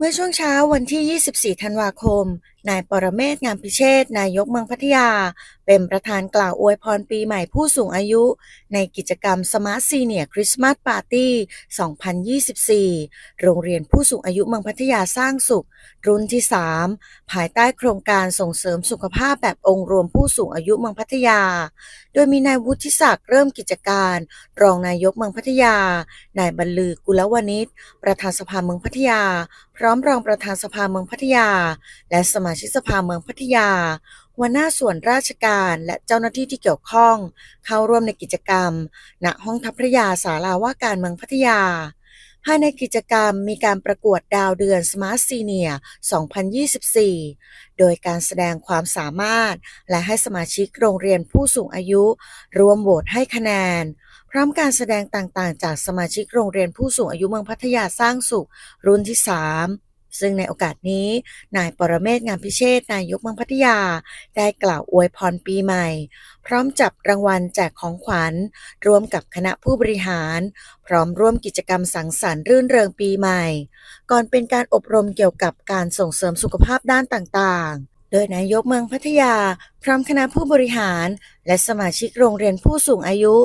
เมื่อช่วงเช้าวันที่ 24 ธันวาคม นายปรเมศ งามพิเชษ นายกเมืองพัทยา เป็นประธานกล่าวอวยพรปีใหม่ผู้สูงอายุ ในกิจกรรม Smart Senior Christmas Party 2024 โรงเรียนผู้สูงอายุเมืองพัทยาสร้างสุข รุ่นที่ 3 ภายใต้โครงการส่งเสริมสุขภาพแบบองค์รวมผู้สูงอายุเมืองพัทยา โดยมีนายวุฒิศักดิ์เริ่มกิจการ รองนายกเมืองพัทยา นายบรรลือกุลวณิชประธานสภาเมืองพัทยา พร้อมรองประธานสภาเมืองพัทยา และสมาชิกสภาเมืองพัทยา หัวหน้าส่วนราชการและเจ้าหน้าที่ที่เกี่ยวข้อง เข้าร่วมในกิจกรรม ณห้องทัพพระยาศาลาว่าการเมืองพัทยา ภายในกิจกรรมมีการประกวดดาวเดือน Smart Senior 2024 โดยการแสดงความสามารถ และให้สมาชิกโรงเรียนผู้สูงอายุ รวมโหวตให้คะแนน พร้อมการแสดงต่างๆ จากสมาชิกโรงเรียนผู้สูงอายุเมืองพัทยาสร้างสุข รุ่นที่ 3 ซึ่งในโอกาสนี้ นายปรเมศงามพิเชษนายกเมืองพัทยา ได้กล่าวอวยพรปีใหม่ พร้อมจับรางวัลแจกของขวัญ ร่วมกับคณะผู้บริหาร พร้อมร่วมกิจกรรมสังสรรค์รื่นเริงปีใหม่ ก่อนเป็นการอบรมเกี่ยวกับการส่งเสริมสุขภาพด้านต่างๆ โดยนายกเมืองพัทยา พร้อมคณะผู้บริหาร และสมาชิกโรงเรียนผู้สูงอายุ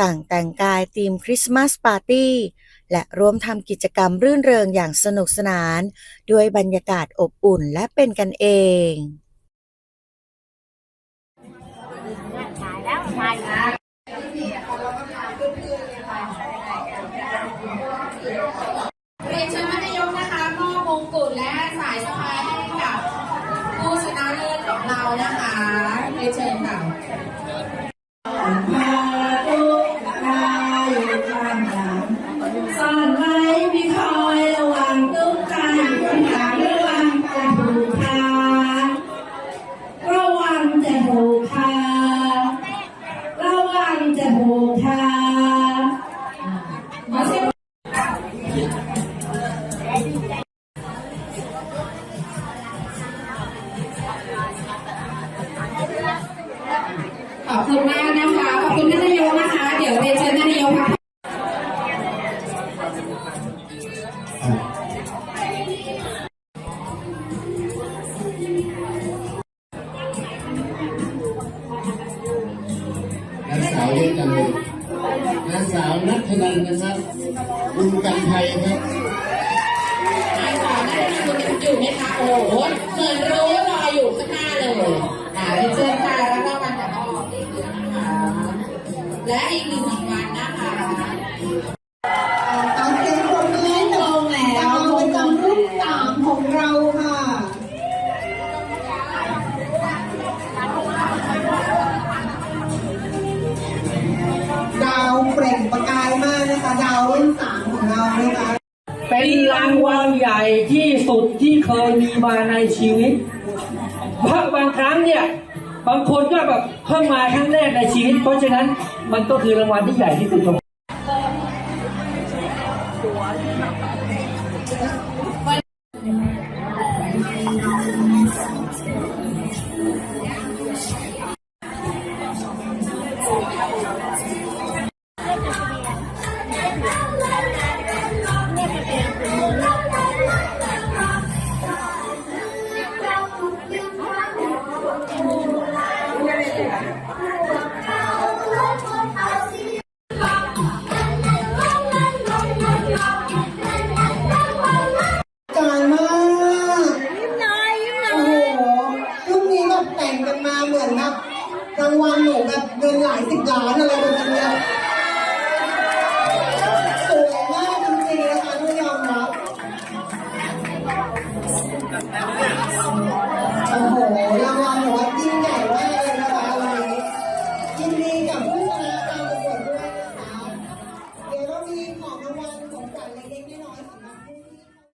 ต่างแต่งกายธีมคริสต์มาสปาร์ตี้ และร่วมทำกิจกรรมรื่นเริงอย่างสนุกสนาน ด้วยบรรยากาศอบอุ่นและเป็นกันเองเรียนเชิญท่านนายกนะคะมอบมงกุฎและสายสะพายให้กับผู้ชนะเลิศของเรานะคะเรียนเชิญค่ะ อบคุณมากนะคะ ขอบคุณท่านนายกนะคะ เดี๋ยวเรียนเชิญท่านนายกค่ะนางสาวเรียกกันเลยนางสาวนัทนันนะครับคุณกันไทยครับนายสาวนัทนันอยู่ไหมคะ โอ้โหเหมือนรู้รออยู่ข้างหน้า รางวัลใหญ่ที่สุดที่เคยมีมาในชีวิตเพราะบางครั้งเนี่ย บางคนก็แบบเพิ่งมาครั้งแรกในชีวิต เพราะฉะนั้นมันก็คือรางวัลที่ใหญ่ที่สุดของ มาเหมือนแบบรางวัลหนูแบบเงินหลายสิบล้านอะไรแบบนี้